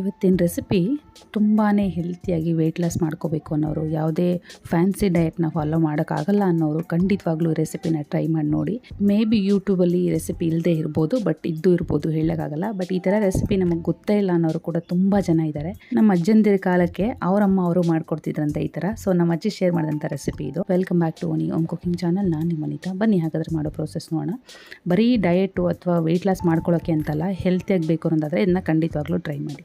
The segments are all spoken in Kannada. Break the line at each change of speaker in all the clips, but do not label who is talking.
ಇವತ್ತಿನ ರೆಸಿಪಿ ತುಂಬಾ ಹೆಲ್ತಿಯಾಗಿ ವೆಯ್ಟ್ ಲಾಸ್ ಮಾಡ್ಕೋಬೇಕು ಅನ್ನೋರು, ಯಾವುದೇ ಫ್ಯಾನ್ಸಿ ಡಯೆಟ್ನ ಫಾಲೋ ಮಾಡೋಕ್ಕಾಗಲ್ಲ ಅನ್ನೋರು ಖಂಡಿತವಾಗ್ಲೂ ರೆಸಿಪಿನ ಟ್ರೈ ಮಾಡಿ ನೋಡಿ. ಮೇ ಬಿ ಯೂಟ್ಯೂಬಲ್ಲಿ ಈ ರೆಸಿಪಿ ಇಲ್ಲದೆ ಇರ್ಬೋದು ಬಟ್ ಇದ್ದು ಇರ್ಬೋದು ಹೇಳೋಕ್ಕಾಗಲ್ಲ. ಬಟ್ ಈ ಥರ ರೆಸಿಪಿ ನಮಗೆ ಗೊತ್ತೇ ಇಲ್ಲ ಅನ್ನೋರು ಕೂಡ ತುಂಬ ಜನ ಇದ್ದಾರೆ ನಮ್ಮ ಅಜ್ಜಂದಿರ ಕಾಲಕ್ಕೆ ಅವರಮ್ಮ ಅವರು ಮಾಡ್ಕೊಡ್ತಿದ್ರಂತೆ ಈ ಥರ ಸೊ ನಮ್ಮ ಅಜ್ಜಿ ಶೇರ್ ಮಾಡಿದಂಥ ರೆಸಿಪಿ ಇದು. ವೆಲ್ಕಮ್ ಬ್ಯಾಕ್ ಟು ಓನಿ ಓಮ್ ಕುಕಿಂಗ್ ಚಾನಲ್ ನಾನು ನಿಮ್ಮ ಅನಿತಾ. ಬನ್ನಿ, ಹಾಗಾದ್ರೆ ಮಾಡೋ ಪ್ರೋಸೆಸ್ ನೋಡೋಣ. ಬರೀ ಡಯೆಟು ಅಥವಾ ವೆಯ್ಟ್ ಲಾಸ್ ಮಾಡ್ಕೊಳ್ಳೋಕ್ಕೆ ಅಂತಲ್ಲ ಹೆಲ್ತಿಯಾಗಿ ಬೇಕು ಅನ್ನೋದಾದರೆ ಇದನ್ನ ಖಂಡಿತವಾಗ್ಲೂ ಟ್ರೈ ಮಾಡಿ.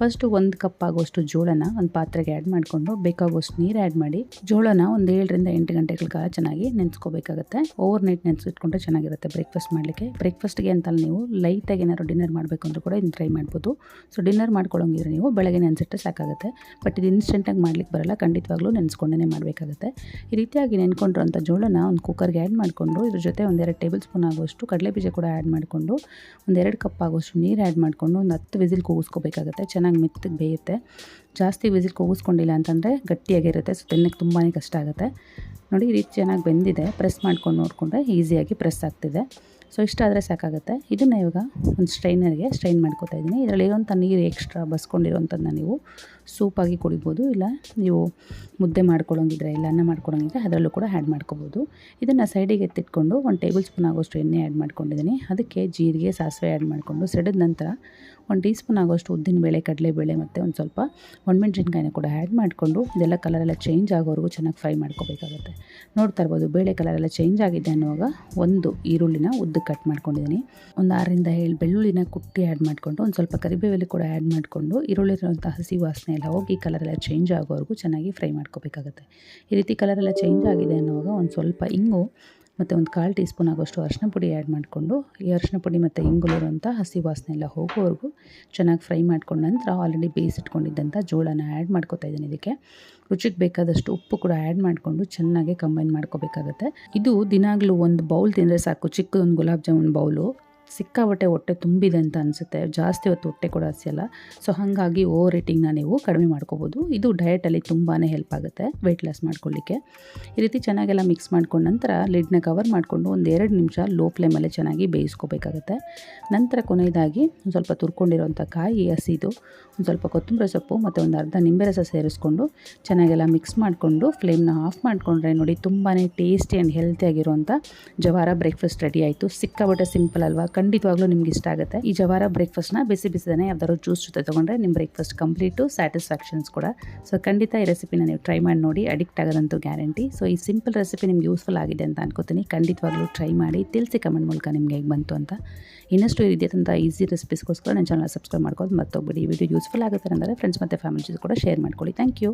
ಫಸ್ಟು ಒಂದು ಕಪ್ ಆಗೋಷ್ಟು ಜೋಳನ ಒಂದು ಪಾತ್ರೆಗೆ ಆ್ಯಡ್ ಮಾಡಿಕೊಂಡು ಬೇಕಾಗುವಷ್ಟು ನೀರು ಆ್ಯಡ್ ಮಾಡಿ, ಜೋಳನ ಒಂದು ಏಳರಿಂದ ಎಂಟು ಗಂಟೆಗಳ ಕಾಲ ಚೆನ್ನಾಗಿ ನೆನೆಸ್ಕೋಬೇಕಾಗುತ್ತೆ. ಓವರ್ ನೈಟ್ ನೆನೆಸಿಟ್ಕೊಂಡ್ರೆ ಚೆನ್ನಾಗಿರುತ್ತೆ ಬ್ರೇಕ್ಫಾಸ್ಟ್ ಮಾಡಲಿಕ್ಕೆ. ಬ್ರೇಕ್ಫಾಸ್ಟ್ಗೆ ಅಂತಲ್ಲ ನೀವು ಲೈಟಾಗಿ ಏನಾದ್ರು ಡಿನ್ನರ್ ಮಾಡಬೇಕು ಅಂದರೂ ಕೂಡ ಇದನ್ನು ಟ್ರೈ ಮಾಡ್ಬೋದು. ಸೊ ಡಿನ್ನರ್ ಮಾಡ್ಕೊಳ್ಳೋಂಗಿದ್ರೆ ನೀವು ಬೆಳಗ್ಗೆ ನೆನೆಸಿಟ್ಟರೆ ಸಾಕಾಗುತ್ತೆ. ಬಟ್ ಇದು ಇನ್ಸ್ಟೆಂಟಾಗಿ ಮಾಡ್ಲಿಕ್ಕೆ ಬರಲ್ಲ, ಖಂಡಿತವಾಗ್ಲೂ ನೆನೆಸ್ಕೊಂಡೇ ಮಾಡಬೇಕಾಗುತ್ತೆ. ಈ ರೀತಿಯಾಗಿ ನೆನ್ಕೊಂಡಿರೋಂಥ ಜೋಳನ ಒಂದು ಕುಕ್ಕರ್ಗೆ ಆ್ಯಡ್ ಮಾಡಿಕೊಂಡು, ಇದ್ರ ಜೊತೆ ಒಂದೆರಡು ಟೇಬಲ್ ಸ್ಪೂನ್ ಆಗೋಷ್ಟು ಕಡಲೆ ಬೀಜ ಕೂಡ ಆ್ಯಡ್ ಮಾಡಿಕೊಂಡು ಒಂದೆರಡು ಕಪ್ ಆಗುವಷ್ಟು ನೀರು ಆ್ಯಡ್ ಮಾಡಿಕೊಂಡು ಒಂದು ಹತ್ತು ವಿಸಿಲ್ ಕೂಗಿಸ್ಕೋಬೇಕಾಗುತ್ತೆ. ಚೆನ್ನಾಗಿ ಮೆತ್ತಗೆ ಬೇಯುತ್ತೆ. ಜಾಸ್ತಿ ವಿಸಿಲ್ ಕೂಗಿಸ್ಕೊಂಡಿಲ್ಲ ಅಂತಂದರೆ ಗಟ್ಟಿಯಾಗಿರುತ್ತೆ. ಸೊ ತಿನ್ನಕ್ಕೆ ತುಂಬಾ ಕಷ್ಟ ಆಗುತ್ತೆ. ನೋಡಿ, ಈ ರೀತಿ ಚೆನ್ನಾಗಿ ಬೆಂದಿದೆ. ಪ್ರೆಸ್ ಮಾಡ್ಕೊಂಡು ನೋಡಿಕೊಂಡ್ರೆ ಈಸಿಯಾಗಿ ಪ್ರೆಸ್ ಆಗ್ತಿದೆ. ಸೊ ಇಷ್ಟ ಆದರೆ ಸಾಕಾಗುತ್ತೆ. ಇದನ್ನು ಇವಾಗ ಒಂದು ಸ್ಟ್ರೈನರ್ಗೆ ಸ್ಟ್ರೈನ್ ಮಾಡ್ಕೋತಾ ಇದ್ದೀನಿ. ಇದರಲ್ಲಿರುವಂಥ ನೀರು ಎಕ್ಸ್ಟ್ರಾ ಬಸ್ಕೊಂಡಿರೋಂಥದ್ದನ್ನ ನೀವು ಸೂಪಾಗಿ ಕುಡಿಬೋದು. ಇಲ್ಲ, ನೀವು ಮುದ್ದೆ ಮಾಡ್ಕೊಳ್ಳೋಂಗಿದ್ರೆ, ಇಲ್ಲ ಅನ್ನ ಮಾಡ್ಕೊಳ್ಳೋಂಗಿದ್ರೆ ಅದರಲ್ಲೂ ಕೂಡ ಆ್ಯಡ್ ಮಾಡ್ಕೋಬೋದು. ಇದನ್ನು ಸೈಡಿಗೆ ಎತ್ತಿಟ್ಕೊಂಡು ಒಂದು ಟೇಬಲ್ ಸ್ಪೂನ್ ಆಗೋಷ್ಟು ಎಣ್ಣೆ ಆ್ಯಡ್ ಮಾಡ್ಕೊಂಡಿದ್ದೀನಿ. ಅದಕ್ಕೆ ಜೀರಿಗೆ, ಸಾಸಿವೆ ಆ್ಯಡ್ ಮಾಡಿಕೊಂಡು, ಸೆಡದ ನಂತರ ಒಂದು ಟೀ ಸ್ಪೂನ್ ಆಗೋಷ್ಟು ಉದ್ದಿನಬೇಳೆ ಕಡಲೆಬೇಳೆ ಮತ್ತು ಒಂದು ಸ್ವಲ್ಪ ಒಣಮೆಣ್ಸಿನ್ಕಾಯಿನ ಕೂಡ ಆ್ಯಡ್ ಮಾಡಿಕೊಂಡು ಇದೆಲ್ಲ ಕಲರೆಲ್ಲ ಚೇಂಜ್ ಆಗೋವರೆಗೂ ಚೆನ್ನಾಗಿ ಫ್ರೈ ಮಾಡ್ಕೋಬೇಕಾಗುತ್ತೆ. ನೋಡ್ತಾ ಇರ್ಬೋದು ಬೇಳೆ ಕಲರೆಲ್ಲ ಚೇಂಜ್ ಆಗಿದೆ ಅನ್ನುವಾಗ ಒಂದು ಈರುಳ್ಳಿನ ಉದ್ದು ಕಟ್ ಮಾಡ್ಕೊಂಡಿದ್ದೀನಿ ಒಂದು ಆರರಿಂದ ಏಳು ಬೆಳ್ಳುಳ್ಳಿನ ಕುಟ್ಟಿ ಆ್ಯಡ್ ಮಾಡಿಕೊಂಡು ಒಂದು ಸ್ವಲ್ಪ ಕರಿಬೇವಲ್ಲಿ ಕೂಡ ಆ್ಯಡ್ ಮಾಡಿಕೊಂಡು ಈರುಳ್ಳಿರುವಂಥ ಹಸಿ ವಾಸನೆ ಎಲ್ಲ ಹೋಗಿ ಕಲರೆಲ್ಲ ಚೇಂಜ್ ಆಗೋವರೆಗೂ ಚೆನ್ನಾಗಿ ಫ್ರೈ ಮಾಡ್ಕೋಬೇಕಾಗುತ್ತೆ. ಈ ರೀತಿ ಕಲರೆಲ್ಲ ಚೇಂಜ್ ಆಗಿದೆ ಅನ್ನುವಾಗ ಒಂದು ಸ್ವಲ್ಪ ಇಂಗು ಮತ್ತು ಒಂದು ಕಾಲು ಟೀ ಸ್ಪೂನ್ ಆಗೋಷ್ಟು ಅರಿಶಿನ ಪುಡಿ ಆ್ಯಡ್ ಮಾಡಿಕೊಂಡು, ಈ ಅರಿಶಿನ ಪುಡಿ ಮತ್ತು ಇಂಗುಲಿರುವಂಥ ಹಸಿ ವಾಸನೆ ಎಲ್ಲ ಹೋಗೋವರೆಗೂ ಚೆನ್ನಾಗಿ ಫ್ರೈ ಮಾಡ್ಕೊಂಡ ನಂತರ ಆಲ್ರೆಡಿ ಬೇಯಿಸಿಟ್ಕೊಂಡಿದ್ದಂಥ ಜೋಳನ ಆ್ಯಡ್ ಮಾಡ್ಕೊತಾ ಇದ್ದೀನಿ ಇದಕ್ಕೆ. ರುಚಿಗೆ ಬೇಕಾದಷ್ಟು ಉಪ್ಪು ಕೂಡ ಆ್ಯಡ್ ಮಾಡಿಕೊಂಡು ಚೆನ್ನಾಗಿ ಕಂಬೈನ್ ಮಾಡ್ಕೋಬೇಕಾಗತ್ತೆ. ಇದು ದಿನಾಗಲೂ ಒಂದು ಬೌಲ್ ತಿಂದರೆ ಸಾಕು, ಚಿಕ್ಕದೊಂದು ಗುಲಾಬ್ ಜಾಮೂನ್ ಬೌಲು ಸಿಕ್ಕಾಬಟ್ಟೆ ಹೊಟ್ಟೆ ತುಂಬಿದೆ ಅಂತ ಅನಿಸುತ್ತೆ. ಜಾಸ್ತಿ ಹೊತ್ತು ಹೊಟ್ಟೆ ಕೂಡ ಹಸಿಯಲ್ಲ. ಸೊ ಹಾಗಾಗಿ ಓವರ್ ರೇಟಿಂಗ್ನ ನೀವು ಕಡಿಮೆ ಮಾಡ್ಕೋಬೋದು. ಇದು ಡಯಟಲ್ಲಿ ತುಂಬಾ ಹೆಲ್ಪ್ ಆಗುತ್ತೆ ವೆಯ್ಟ್ ಲಾಸ್ ಮಾಡ್ಕೊಳ್ಳಿಕ್ಕೆ ಈ ರೀತಿ ಚೆನ್ನಾಗೆಲ್ಲ ಮಿಕ್ಸ್ ಮಾಡ್ಕೊಂಡ ನಂತರ ಲಿಡ್ನ ಕವರ್ ಮಾಡಿಕೊಂಡು ಒಂದು ಎರಡು ನಿಮಿಷ ಲೋ ಫ್ಲೇಮಲ್ಲೇ ಚೆನ್ನಾಗಿ ಬೇಯಿಸ್ಕೋಬೇಕಾಗುತ್ತೆ. ನಂತರ ಕೊನೆಯದಾಗಿ ಒಂದು ಸ್ವಲ್ಪ ತುರ್ಕೊಂಡಿರೋಂಥ ಕಾಯಿ, ಹಸಿದು, ಒಂದು ಸ್ವಲ್ಪ ಕೊತ್ತಂಬರಿ ಸೊಪ್ಪು ಮತ್ತು ಒಂದು ಅರ್ಧ ನಿಂಬೆ ರಸ ಸೇರಿಸ್ಕೊಂಡು ಚೆನ್ನಾಗೆಲ್ಲ ಮಿಕ್ಸ್ ಮಾಡಿಕೊಂಡು ಫ್ಲೇಮ್ನ ಆಫ್ ಮಾಡಿಕೊಂಡ್ರೆ ನೋಡಿ ತುಂಬಾ ಟೇಸ್ಟಿ ಆ್ಯಂಡ್ ಹೆಲ್ತಿಯಾಗಿರುವಂಥ ಜವಾರ ಬ್ರೇಕ್ಫಾಸ್ಟ್ ರೆಡಿ ಆಯಿತು. ಸಿಕ್ಕಾಬಟ್ಟೆ ಸಿಂಪಲ್ ಅಲ್ವಾ? ಖಂಡಿತವಾಗ್ಲೂ ನಿಮ್ಗೆ ಇಷ್ಟ ಆಗುತ್ತೆ. ಈ ಜವಾರ ಬ್ರೇಕ್ಫಾಸ್ಟ್ನ ಬಿಸಿ ಬಿಸಿದನೆ ಯಾವ್ದಾದ್ರು ಜ್ಯೂಸ್ ಜೊತೆ ತೊಗೊಂಡ್ರೆ ನಿಮ್ಮ ಬ್ರೇಕ್ಫಾಸ್ಟ್ ಕಂಪ್ಲೀಟು ಸ್ಯಾಟಿಸ್ಫ್ಯಾಕ್ಷನ್ಸ್ ಕೂಡ. ಸೊ ಖಂಡಿತ ಈ ರೆಸಿಪಿನ ನೀವು ಟ್ರೈ ಮಾಡಿ ನೋಡಿ ಅಡಿಕ್ಟ್ ಆಗೋದಂತೂ ಗ್ಯಾರಂಟಿ ಸೊ ಈ ಸಿಂಪಲ್ ರೆಸಿಪಿ ನಿಮ್ಗೆ ಯೂಸ್ಫುಲ್ ಆಗಿದೆ ಅಂತ ಅನ್ಕೋತೀನಿ. ಖಂಡಿತವಾಗ್ಲೂ ಟ್ರೈ ಮಾಡಿ, ತಿಳಿಸಿ ಕಮೆಂಟ್ ಮೂಲಕ ನಿಮಗೆ ಹೇಗೆ ಬಂತು ಅಂತ. ಇನ್ನಷ್ಟು ಈ ರೀತಿಯಾದಂಥ ಈಸಿ ರೆಸಿಪೀಸ್ಗೋಸ್ಕರ ನನ್ನ ಚಾನಲ್ ಸಬ್ಸ್ಕ್ರೈಬ್ ಮಾಡ್ಕೊಂಡು ಮತ್ತೊಬ್ಬಡಿ ಈ ವಿಡಿಯೋ ಯೂಸ್ಫುಲ್ ಆಗುತ್ತೆ ಅಂದರೆ ಫ್ರೆಂಡ್ಸ್ ಮತ್ತು ಫ್ಯಾಮಿಲಿ ಜೊತೆ ಕೂಡ ಶೇರ್ ಮಾಡ್ಕೊಳ್ಳಿ. Thank you